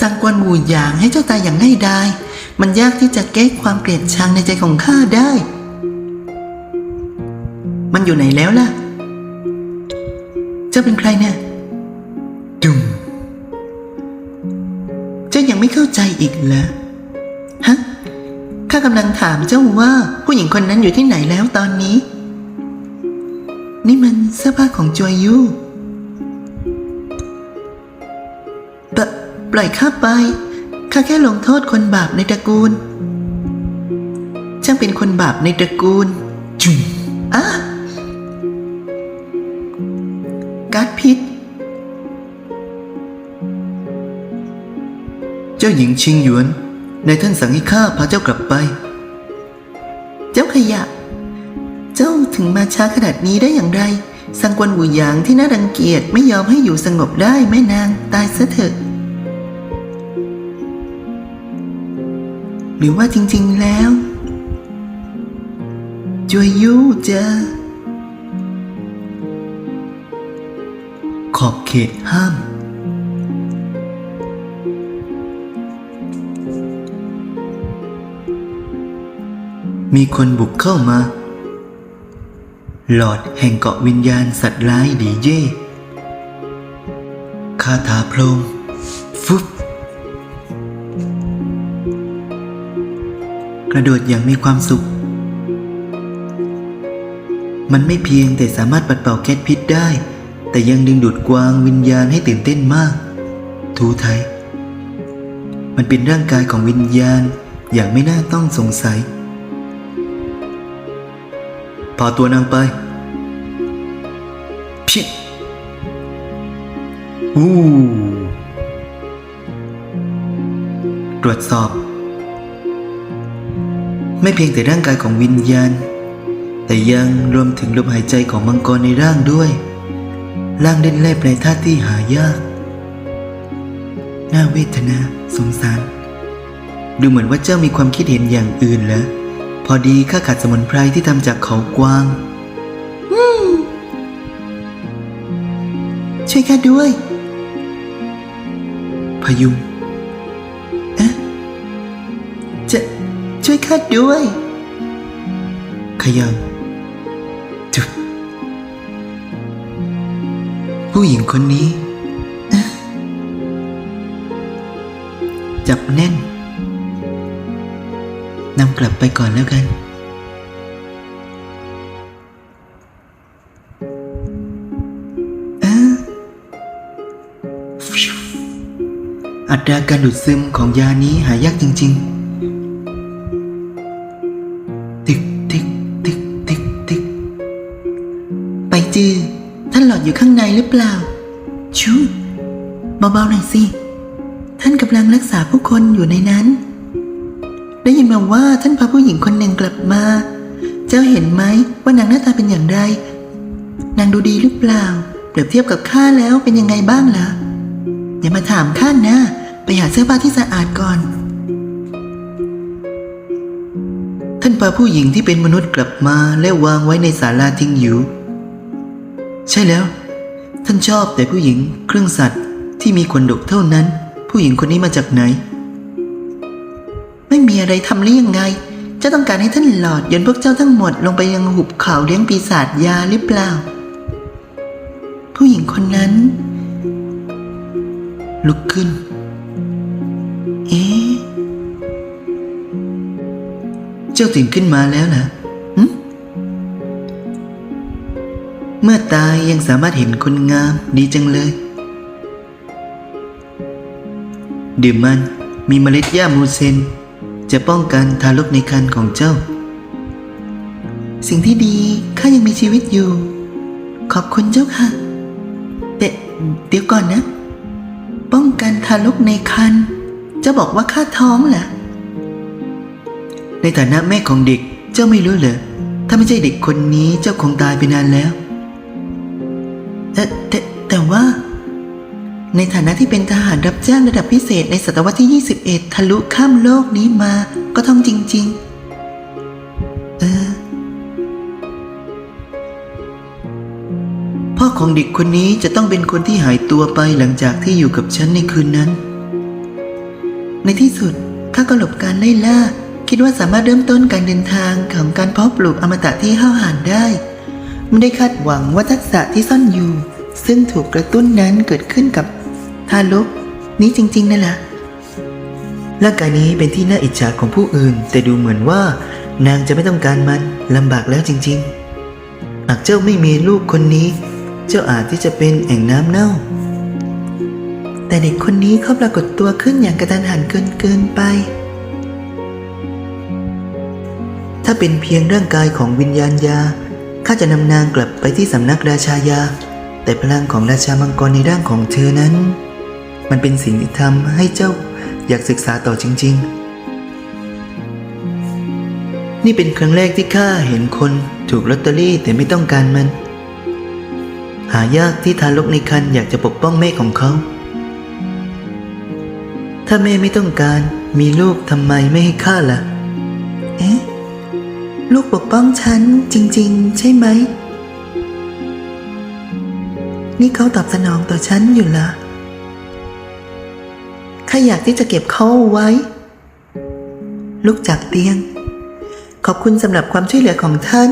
สร้างกวนบูหยางให้เจ้าตายอย่างง่ายดาย มันยากที่จะแก้ความเกลียดชังในใจของข้าได้ มันอยู่ไหนแล้วล่ะ เจ้าเป็นใครเนี่ยดุมเจ้ายังไม่เข้าใจอีกเหรอฮะข้ากำลังถามเจ้าว่าผู้หญิงคนนั้นอยู่ที่ไหนแล้วตอนนี้ นี่มันเสื้อผ้าของจวยยู ปล่อยข้าไป ข้าแค่ลงโทษคนบาปในตระกูล ช่างเป็นคนบาปในตระกูล จุ่มอะการ์ดพิษ เจ้าหญิงชิงหยวนนายท่านสั่งให้ข้าพาเจ้ากลับไป เจ้าขยะ เจ้าถึงมาช้าขนาดนี้ได้อย่างไร สังกวนหูหยางที่น่ารังเกียจไม่ยอมให้อยู่สงบได้แม่นางตายซะเถอะ หรือว่าจริง ๆ แล้วจวยยู่จะขอบเขตห้าม มีคนบุกเข้ามา หลอดแห่งเกาะวิญญาณสัตว์ร้ายดีเย่คาถาพรงฟุบ กระโดดอย่างมีความสุข มันไม่เพียงแต่สามารถปัดเป่าแก๊สพิษได้ แต่ยังดึงดูดกวางวิญญาณให้ตื่นเต้นมาก ทูไทย มันเป็นร่างกายของวิญญาณอย่างไม่น่าต้องสงสัยพาตัวนางไปพิษอู้ตรวจสอบ ไม่เพียงแต่ร่างกายของวิญญาณ แต่ยังรวมถึงลมหายใจของมังกรในร่างด้วย ร่างเล่นแร่แปลธาตุที่หายาก น่าเวทนาสงสาร ดูเหมือนว่าเจ้ามีความคิดเห็นอย่างอื่นเหรอพอดีข้าขาดสมุนไพรที่ทำจากเขากวาง ช่วยข้าด้วย พยุง ข้าด้วยขยับจุดผู้หญิงคนนี้ จับแน่นนำกลับไปก่อนแล้วกันเอ๊ะอัตราการดูดซึมของยานี้หายากจริง ๆ เบาๆหน่อยสิ ท่านกำลังรักษาผู้คนอยู่ในนั้น ได้ยินมาว่าท่านพาผู้หญิงคนหนึ่งกลับมา เจ้าเห็นไหมว่านางหน้าตาเป็นอย่างไร นางดูดีหรือเปล่า เปรียบเทียบกับข้าแล้วเป็นยังไงบ้างล่ะ อย่ามาถามข้านะ ไปหาเสื้อผ้าที่สะอาดก่อน ท่านพาผู้หญิงที่เป็นมนุษย์กลับมาและวางไว้ในศาลาทิ้งอยู่ ใช่แล้ว ท่านชอบแต่ผู้หญิงเครื่องสัตว์ ที่มีขนดกเท่านั้น ผู้หญิงคนนี้มาจากไหน ไม่มีอะไรทำหรือยังไงเจ้าต้องการให้ท่านหลอดยนพวกเจ้าทั้งหมดลงไปยังหุบเขาเลี้ยงปีศาจยาหรือเปล่า ผู้หญิงคนนั้น ลุกขึ้น เอ๊เจ้าตื่นขึ้นมาแล้วเหรอเมื่อตายยังสามารถเห็นคนงามดีจังเลย ดื่มมันมีเมล็ดหญ้ามูเซน จะป้องกันทารกในครรภ์ของเจ้า สิ่งที่ดีข้ายังมีชีวิตอยู่ ขอบคุณเจ้าค่ะ แต่เดี๋ยวก่อนนะ ป้องกันทารกในครรภ์เจ้าบอกว่าข้าท้องเหรอในฐานะแม่ของเด็กเจ้าไม่รู้เหรอถ้าไม่ใช่เด็กคนนี้เจ้าคงตายไปนานแล้ว แต่แต่แต่ว่า ในฐานะที่เป็นทหารรับจ้างระดับพิเศษในศตวรรษที่ 21 ทะลุข้ามโลกนี้มาก็ต้องจริง ๆ เออ พ่อของเด็กคนนี้จะต้องเป็นคนที่หายตัวไปหลังจากที่อยู่กับฉันในคืนนั้น ในที่สุดข้าก็หลบการไล่ล่า คิดว่าสามารถเริ่มต้นการเดินทางของการเพาะปลูกอมตะที่ห้าวหาญได้ไม่ได้คาดหวังว่าทักษะที่ซ่อนอยู่ ซึ่งถูกกระตุ้นนั้นเกิดขึ้นกับ ทารกนี้จริง ๆนั่นแหละร่างกายนี้เป็นที่น่าอิจฉาของผู้อื่น แต่ดูเหมือนว่า นางจะไม่ต้องการมันลำบากแล้วจริง ๆ หากเจ้าไม่มีลูกคนนี้ เจ้าอาจที่จะเป็นแอ่งน้ำเน่า แต่เด็กคนนี้เขาปรากฏตัวขึ้นอย่างกระทันหันเกินเกินไป ถ้าเป็นเพียงร่างกายของวิญญาณยาข้าจะนำนางกลับไปที่สำนักราชายา แต่พลังของราชามังกรในร่างของเธอนั้น มันเป็นสิ่งที่ทำให้เจ้าอยากศึกษาต่อจริง ๆ นี่เป็นครั้งแรกที่ข้าเห็นคนถูกลอตเตอรี่แต่ไม่ต้องการมัน หายากที่ทารกในครรภ์อยากจะปกป้องแม่ของเขา ถ้าแม่ไม่ต้องการมีลูกทำไมไม่ให้ข้าล่ะ เอ๊ะ ลูกปกป้องฉันจริง ๆ ใช่ไหม นี่เขาตอบสนองต่อฉันอยู่ล่ะ ข้าอยากที่จะเก็บเขาเอาไว้ ลุกจากเตียง ขอบคุณสำหรับความช่วยเหลือของท่าน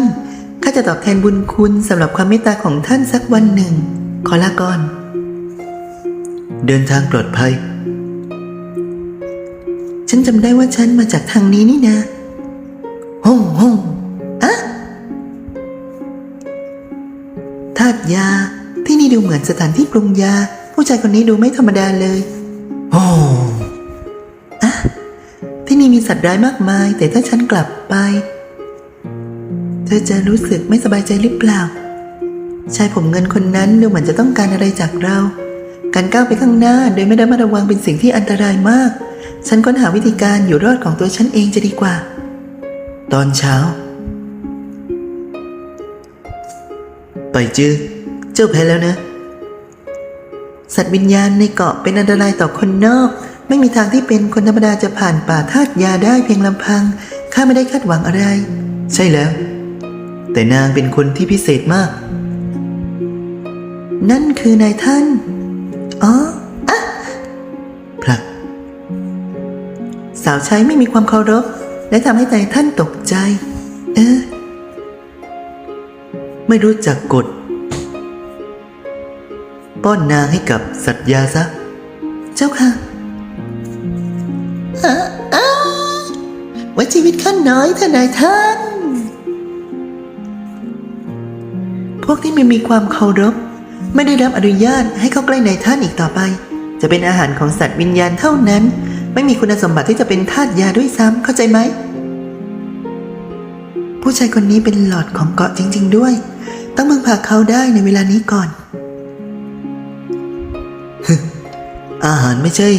ข้าจะตอบแทนบุญคุณสำหรับความเมตตาของท่านสักวันหนึ่ง ขอลาก่อน เดินทางปลอดภัย ฉันจำได้ว่าฉันมาจากทางนี้นี่นะฮ่องฮ่องอะธาตุยาที่นี่ดูเหมือนสถานที่ปรุงยา ผู้ชายคนนี้ดูไม่ธรรมดาเลย โอ้อะที่นี่มีสัตว์ร้ายมากมาย แต่ถ้าฉันกลับไป เธอจะรู้สึกไม่สบายใจหรือเปล่า ชายผมเงินคนนั้นดูเหมือนจะต้องการอะไรจากเรา การก้าวไปข้างหน้าโดยไม่ได้มาระวังเป็นสิ่งที่อันตรายมาก ฉันค้นหาวิธีการอยู่รอดของตัวฉันเองจะดีกว่า ตอนเช้าไปจื้อเจ้าแพ้แล้วนะ สัตว์วิญญาณในเกาะเป็นอันตรายต่อคนนอก ไม่มีทางที่เป็นคนธรรมดาจะผ่านป่าธาตุยาได้เพียงลำพัง ข้าไม่ได้คาดหวังอะไร ใช่แล้ว แต่นางเป็นคนที่พิเศษมาก นั่นคือนายท่าน อ๋ออะผลัก สาวใช้ไม่มีความเคารพ และทำให้นายท่านตกใจ เออ ไม่รู้จักกฎ ป้อนนางให้กับสัตยาซะ เจ้าค่ะอาอาไว้ชีวิตขั้นน้อยเถอะนายท่าน พวกที่ไม่มีความเคารพ ไม่ได้รับอนุญาตให้เข้าใกล้นายท่านอีกต่อไป จะเป็นอาหารของสัตว์วิญญาณเท่านั้น ไม่มีคุณสมบัติที่จะเป็นทาสยาด้วยซ้ำเข้าใจไหม ผู้ชายคนนี้เป็นหลอดของเกาะจริง ๆ ด้วย ต้องมึงพาเขาได้ในเวลานี้ก่อน อาหารไม่ใช่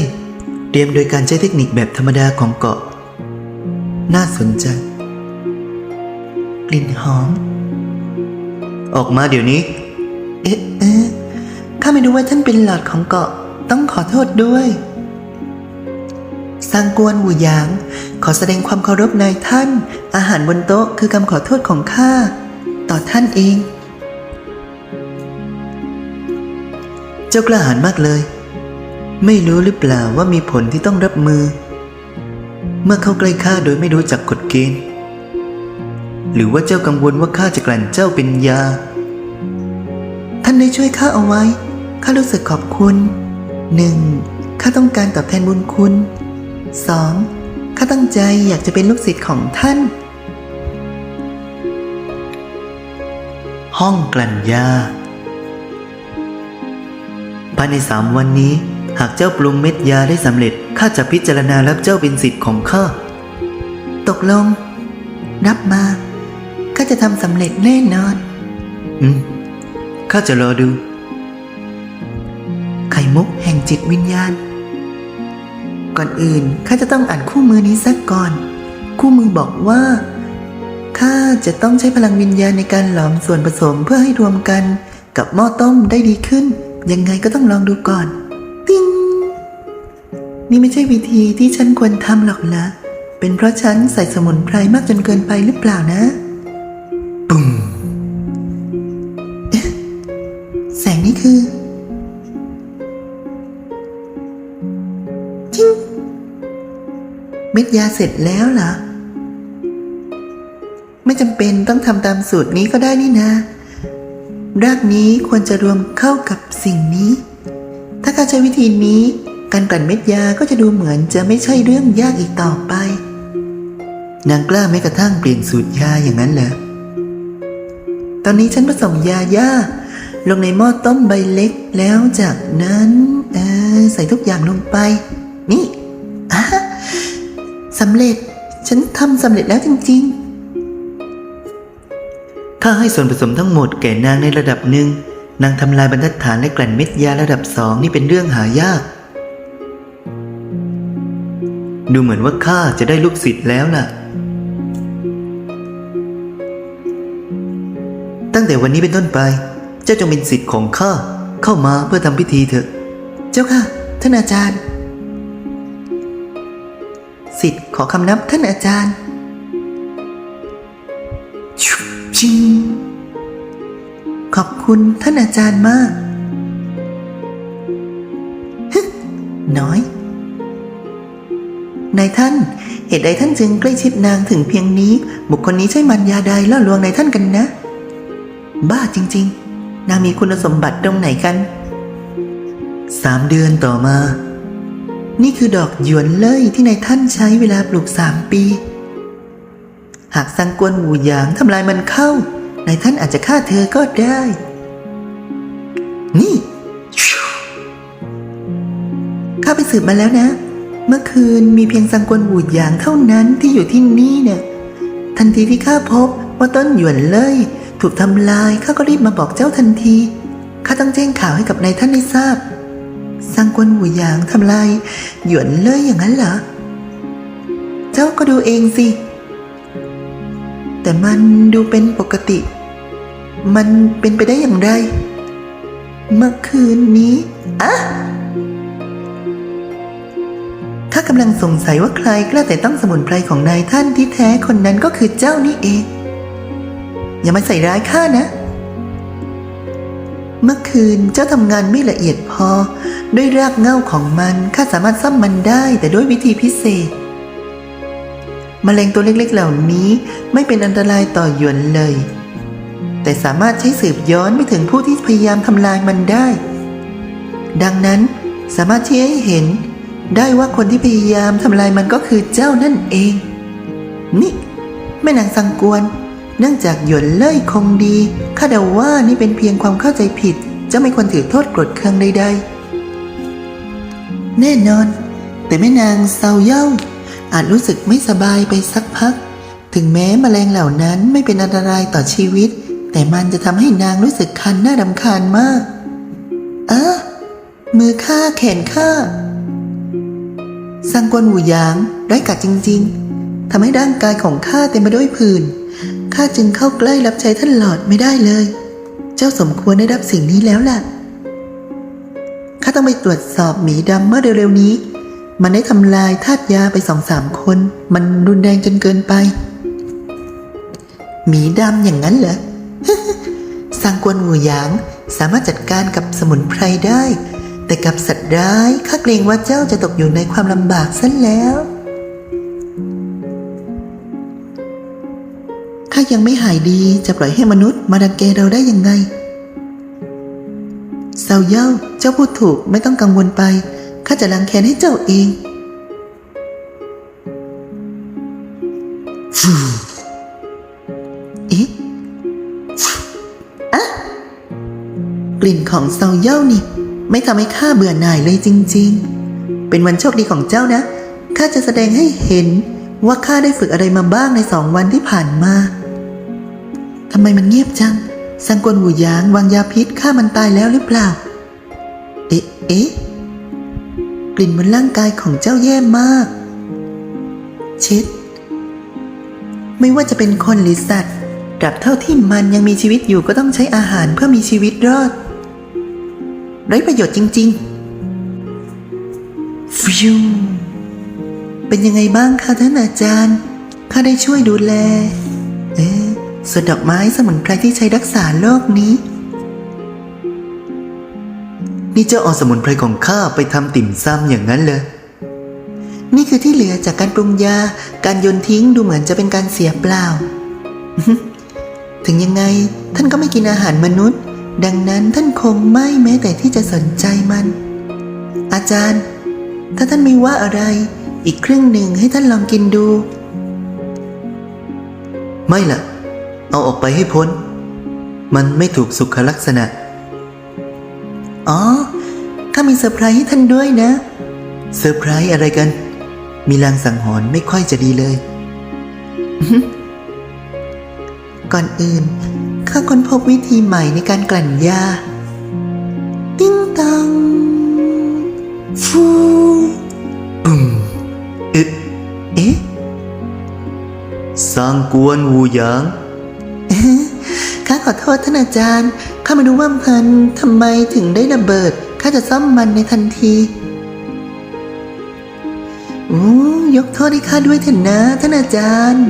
เตรียมโดยการใช้เทคนิคแบบธรรมดาของเกาะ น่าสนใจ กลิ่นหอม ออกมาเดี๋ยวนี้ เอ๊ะเอ๊ะข้าไม่รู้ว่าท่านเป็นหลอดของเกาะ ต้องขอโทษด้วยสร้างกวนหูหยาง ขอแสดงความเคารพนายท่าน อาหารบนโต๊ะคือคำขอโทษของข้า ต่อท่านเอง เจ้ากล้าหาญมากเลย ไม่รู้หรือเปล่าว่ามีผลที่ต้องรับมือ เมื่อเข้าใกล้ข้าโดยไม่รู้จักกฎเกณฑ์ หรือว่าเจ้ากังวลว่าข้าจะกลั่นเจ้าเป็นยา ท่านได้ช่วยข้าเอาไว้ ข้ารู้สึกขอบคุณหนึ่งข้าต้องการตอบแทนบุญคุณสองข้าตั้งใจอยากจะเป็นลูกศิษย์ของท่าน ห้องกลั่นยาภายในสามวันนี้ หากเจ้าปรุงเม็ดยาได้สำเร็จข้าจะพิจารณารับเจ้าเป็นศิษย์ของข้าตกลง รับมาข้าจะทำสำเร็จแน่นอน อืมข้าจะรอดู ไข่มุกแห่งจิตวิญญาณ ก่อนอื่นข้าจะต้องอ่านคู่มือนี้สักก่อน คู่มือบอกว่าข้าจะต้องใช้พลังวิญญาณในการหลอมส่วนผสมเพื่อให้รวมกันกับหม้อต้มได้ดีขึ้น ยังไงก็ต้องลองดูก่อน นี่ไม่ใช่วิธีที่ฉันควรทำหรอกนะ เป็นเพราะฉันใส่สมุนไพรมากจนเกินไปหรือเปล่านะปุ้มเอ๊ะแสงนี่คือจิ้งม็ดยาเสร็จแล้วเหรอ ไม่จำเป็นต้องทำตามสูตรนี้ก็ได้นี่นะ รากนี้ควรจะรวมเข้ากับสิ่งนี้ ถ้าการใช้วิธีนี้ การกลั่นเม็ดยาก็จะดูเหมือนจะไม่ใช่เรื่องยากอีกต่อไป นางกล้าไม่กระทั่งเปลี่ยนสูตรยาอย่างนั้นเหรอ ตอนนี้ฉันผสมยาย่าลงในหม้อต้มใบเล็กแล้วจากนั้นใส่ทุกอย่างลงไป นี่อะสำเร็จ ฉันทำสำเร็จแล้วจริง ๆ ถ้าให้ส่วนผสมทั้งหมดแก่นางในระดับหนึ่งนางทำลายบรรทัดฐานและกลั่นเม็ดยาระดับสองนี่เป็นเรื่องหายาก ดูเหมือนว่าข้าจะได้ลูกศิษย์แล้วล่ะ ตั้งแต่วันนี้เป็นต้นไป เจ้าจงเป็นศิษย์ของข้าเข้ามาเพื่อทำพิธีเถอะ เจ้าค่ะท่านอาจารย์ศิษย์ขอคำนับท่านอาจารย์ชุบชิงขอบคุณท่านอาจารย์มากฮึน้อย นายท่าน เหตุใดท่านจึงใกล้ชิดนางถึงเพียงนี้ บุคคลนี้ใช่มันยาใดล่อลวงนายท่านกันนะ บ้าจริง ๆ นางมีคุณสมบัติตรงไหนกันสามเดือนต่อมา นี่คือดอกหยวนเล่ยที่นายท่านใช้เวลาปลูกสามปี หากสังกวนหูหยางทำลายมันเข้านายท่านอาจจะฆ่าเธอก็ได้ นี่ข้าไปสืบมาแล้วนะ มื่อคืนมีเพียงสังกวนหูหยางเท่านั้นที่อยู่ที่นี่เนี่ยทันทีที่ข้าพบว่าต้นหยวนเล่ยถูกทำลายข้าก็รีบมาบอกเจ้าทันทีข้าต้องแจ้งข่าวให้กับนายท่านได้ทราบสังกวนหูหยางทำลายหยวนเล่ยอย่างนั้นเหรอเจ้าก็ดูเองสิ แต่มันดูเป็นปกติ มันเป็นไปได้อย่างไร เมื่อคืนนี้อะ ข้ากำลังสงสัยว่าใครกล้าแต่ต้องสมุนไพรของนายท่านที่แท้คนนั้นก็คือเจ้านี่เอง อย่ามาใส่ร้ายข้านะ เมื่อคืนเจ้าทำงานไม่ละเอียดพอ ด้วยรากเง้าของมันข้าสามารถซ่อมมันได้แต่ด้วยวิธีพิเศษมแมลงตัวเล็กๆเหล่านี้ไม่เป็นอันตรายต่อหยวนเลย แต่สามารถใช้สืบย้อนไปถึงผู้ที่พยายามทำลายมันได้ ดังนั้นสามารถชี้ให้เห็น ได้ว่าคนที่พยายามทำลายมันก็คือเจ้านั่นเอง นี่แม่นางสังกวน เนื่องจากหยวนเล่ยคงดีข้าเดาว่านี่เป็นเพียงความเข้าใจผิดเจ้าไม่ควรถือโทษโกรธเคืองใดๆ แน่นอน แต่แม่นางเซาเย่าอาจรู้สึกไม่สบายไปสักพัก ถึงแม้แมลงเหล่านั้นไม่เป็นอันตรายต่อชีวิต แต่มันจะทำให้นางรู้สึกคันน่ารำคาญมากอะมือข้าแขนข้า สังกวนหูหยางร้ายกัดจริง ๆทำให้ร่างกายของข้าเต็มไปด้วยผื่นข้าจึงเข้าใกล้รับใช้ท่านหลอดไม่ได้เลย เจ้าสมควรได้รับสิ่งนี้แล้วล่ะข้าต้องไปตรวจสอบหมีดำเมื่อเร็วๆนี้ มันได้ทำลายทาสยาไปสองสามคน มันรุนแรงจนเกินไป หมีดำอย่างนั้นเหรอสร้างกวนงูหยางสามารถจัดการกับสมุนไพรได้ แต่กับสัตว์ ร้ายข้าเกรงว่าเจ้าจะตกอยู่ในความลำบากซะแล้วข้ายังไม่หายดีจะปล่อยให้มนุษย์มาดังแกเราได้ยังไงเซาเย่าเจ้าพูดถูกไม่ต้องกังวลไปข้าจะล้างแค้นให้เจ้าเองฟูเอ๊ะอะกลิ่นของเซาเย่านี่ ไม่ทำให้ข้าเบื่อหน่ายเลยจริง ๆ เป็นวันโชคดีของเจ้านะ ข้าจะแสดงให้เห็นว่าข้าได้ฝึกอะไรมาบ้างในสองวันที่ผ่านมา ทำไมมันเงียบจัง สังกวนหูยางวางยาพิษฆ่ามันตายแล้วหรือเปล่า เอ๊ะเอ๊ะกลิ่นบนร่างกายของเจ้าแย่มาก เช็ด ไม่ว่าจะเป็นคนหรือสัตว์ตราบเท่าที่มันยังมีชีวิตอยู่ก็ต้องใช้อาหารเพื่อมีชีวิตรอด ไร้ประโยชน์จริง ๆ ฟิว เป็นยังไงบ้างคะท่านอาจารย์ ข้าได้ช่วยดูแล เอ๊ะส่วนดอกไม้สมุนไพรที่ใช้รักษาโรคนี้ นี่เจ้าเอาสมุนไพรของข้าไปทำติ่มซำอย่างนั้นเลยนี่คือที่เหลือจากการปรุงยา การโยนทิ้งดูเหมือนจะเป็นการเสียเปล่า ถึงยังไงท่านก็ไม่กินอาหารมนุษย์ ดังนั้นท่านคงไม่แม้แต่ที่จะสนใจมัน อาจารย์ ถ้าท่านไม่ว่าอะไร อีกครึ่งหนึ่งให้ท่านลองกินดู ไม่ล่ะ เอาออกไปให้พ้น มันไม่ถูกสุขลักษณะ อ๋อข้ามีเซอร์ไพรส์ให้ท่านด้วยนะ เซอร์ไพรส์อะไรกัน มีลางสังหรณ์ไม่ค่อยจะดีเลย ก่อนอื่น ข้าค้นพบวิธีใหม่ในการกลั่นยา ติ้งตัง ฟูบุมเอ๊ะเอ๊ะสร้างกวนวูหยางข้าขอโทษท่านอาจารย์ ข้าไม่รู้ว่ามันทำไมถึงได้ระเบิด ข้าจะซ่อมมันในทันทีโอ้ยกโทษให้ข้าด้วยเถอะนะท่านอาจารย์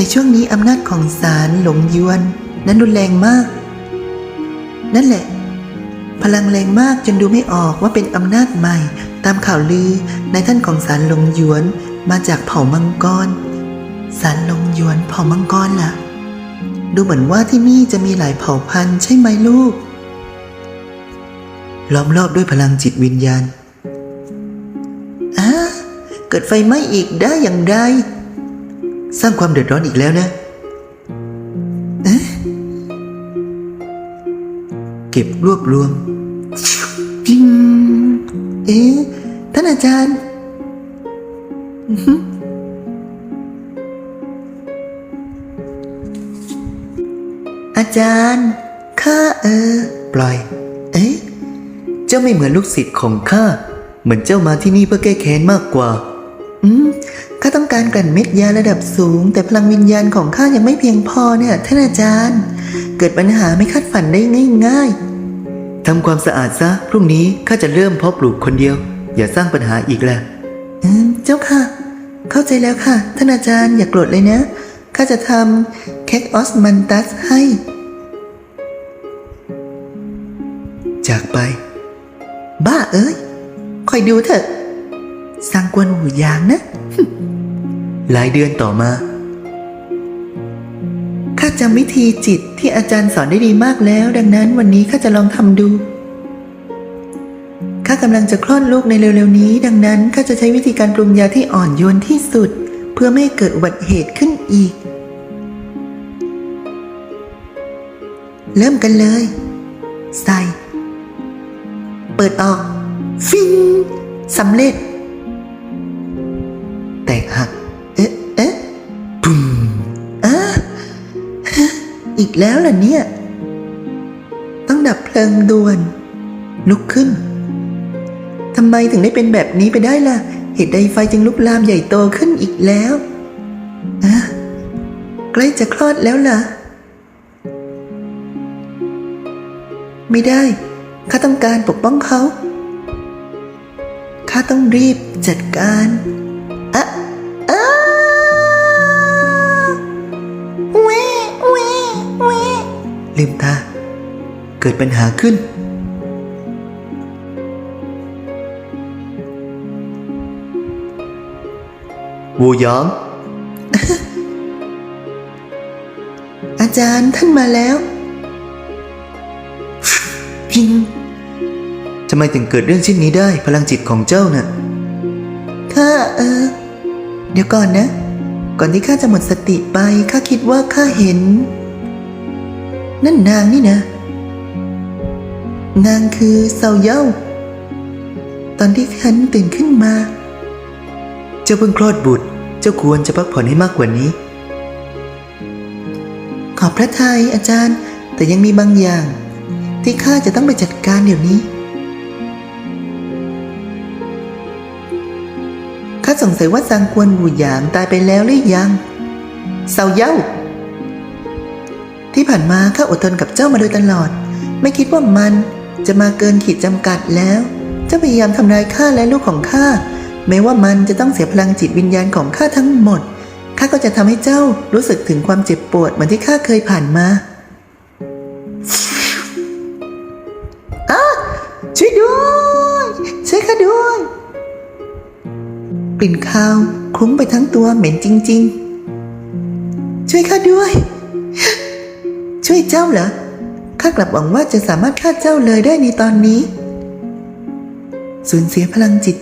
ในช่วงนี้อำนาจของศาลหลงยวน นั้นรุนแรงมาก นั่นแหละ พลังแรงมากจนดูไม่ออกว่าเป็นอำนาจใหม่ ตามข่าวลือในท่านของศาลหลงยวนมาจากเผ่ามังกรศาลหลงยวนเผ่ามังกรล่ะ ดูเหมือนว่าที่นี่จะมีหลายเผ่าพันธุ์ใช่ไหมลูก ล้อมรอบด้วยพลังจิตวิญญาณอะเกิดไฟไหม้อีกได้อย่างไร สร้างความเดือดร้อนอีกแล้วนะเอ๊ะเก็บรวบรวมพิงเอ๊ะท่านอาจารย์อือหือาจารย์ข้าเออ ปล่อย เอ๊ะเจ้าไม่เหมือนลูกศิษย์ของข้า เหมือนเจ้ามาที่นี่เพื่อแก้แค้นมากกว่า ข้าต้องการกลั่นเม็ดยาระดับสูง แต่พลังวิญญาณของข้ายังไม่เพียงพอเนี่ยท่านอาจารย์ เกิดปัญหาไม่คาดฝันได้ง่ายๆทำความสะอาดซะ พรุ่งนี้ข้าจะเริ่มเพาะปลูกคนเดียว อย่าสร้างปัญหาอีกแล้วอืมเจ้าค่ะ เข้าใจแล้วค่ะ ท่านอาจารย์อย่ากโกรธเลยนะข้าจะทำเค้กออสมันตัสให้ จากไป บ้าเอ้ยคอยดูเถอะ สร้างกวนหูยางนะ หลายเดือนต่อมา ข้าจำวิธีจิตที่อาจารย์สอนได้ดีมากแล้ว ดังนั้นวันนี้ข้าจะลองทำดู ข้ากำลังจะคลอดลูกในเร็วๆนี้ ดังนั้นข้าจะใช้วิธีการปรุงยาที่อ่อนโยนที่สุด เพื่อไม่ให้เกิดอุบัติเหตุขึ้นอีก เริ่มกันเลย ใส่ เปิดออก ฟิงสำเร็จ กแล้วล่ะเนี่ย ต้องดับเพลิงด่วน ลุกขึ้นทำไมถึงได้เป็นแบบนี้ไปได้ล่ะ เหตุใดไฟจึงลุกลามใหญ่โตขึ้นอีกแล้วอะใกล้จะคลอดแล้วล่ะ ไม่ได้ ข้าต้องการปกป้องเขา ข้าต้องรีบจัดการ ลืมตา เกิดปัญหาขึ้น วูยางอาจารย์ท่านมาแล้วพิงทำไมถึงเกิดเรื่องเช่นนี้ได้ พลังจิตของเจ้าน่ะข้าเออ เดี๋ยวก่อนนะ ก่อนที่ข้าจะหมดสติไปข้าคิดว่าข้าเห็น นั่นนางนี่นะ นางคือเซาเย่าตอนที่ฉันตื่นขึ้นมา เจ้าเพิ่งคลอดบุตร เจ้าควรจะพักผ่อนให้มากกว่านี้ ขอบพระทัยอาจารย์ แต่ยังมีบางอย่าง ที่ข้าจะต้องไปจัดการเดี๋ยวนี้ ข้าสงสัยว่าซางกวนบูหยางตายไปแล้วหรือยัง เซาเย่า ที่ผ่านมาข้าอดทนกับเจ้ามาโดยตลอด ไม่คิดว่ามันจะมาเกินขีดจำกัดแล้ว เจ้าพยายามทำลายข้าและลูกของข้าแม้ว่ามันจะต้องเสียพลังจิตวิญญาณของข้าทั้งหมดข้าก็จะทำให้เจ้ารู้สึกถึงความเจ็บปวดเหมือนที่ข้าเคยผ่านมาอ้าช่วยด้วยช่วยข้าด้วย กลิ่นคาวคลุ้งไปทั้งตัวเหม็นจริง ๆ ช่วยข้าด้วย ช่วยเจ้าเหรอข้ากลับหวังว่าจะสามารถฆ่าเจ้าเลยได้ในตอนนี้ สูญเสียพลังจิต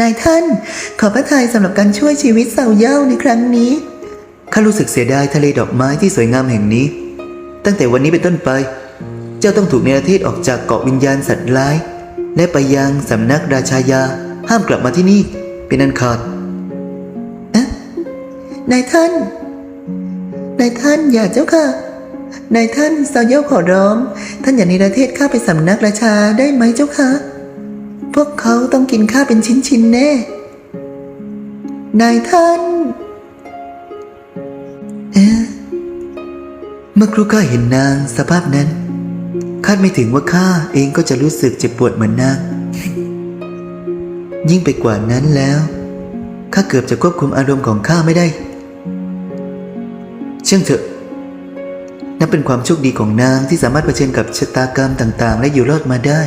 นายท่าน ขอพระทัยสำหรับการช่วยชีวิตเสาเย่าในครั้งนี้ข้ารู้สึกเสียดายทะเลดอกไม้ที่สวยงามแห่งนี้ ตั้งแต่วันนี้เป็นต้นไป เจ้าต้องถูกเนรเทศออกจากเกาะวิญญาณสัตว์ร้าย และไปยังสำนักราชายา ห้ามกลับมาที่นี่ เป็นอันขาดเอ๊ะนายท่าน นายท่านอย่าเจ้าค่ะ นายท่านเสาเย่าขอร้อง ท่านอย่าเนประเทศข้าไปสำนักราชาได้ไหมเจ้าค่ะ พวกเขาต้องกินข้าเป็นชิ้นๆแน่ นายท่าน เอ๊ะเมื่อครูข้าเห็นนางสภาพนั้น คาดไม่ถึงว่าข้าเองก็จะรู้สึกเจ็บปวดเหมือนนาง ยิ่งไปกว่านั้นแล้วข้าเกือบจะควบคุมอารมณ์ของข้าไม่ได้ เชื่องเถอะ นับเป็นความโชคดีของนางที่สามารถเผชิญกับชะตากรรมต่างๆ และอยู่รอดมาได้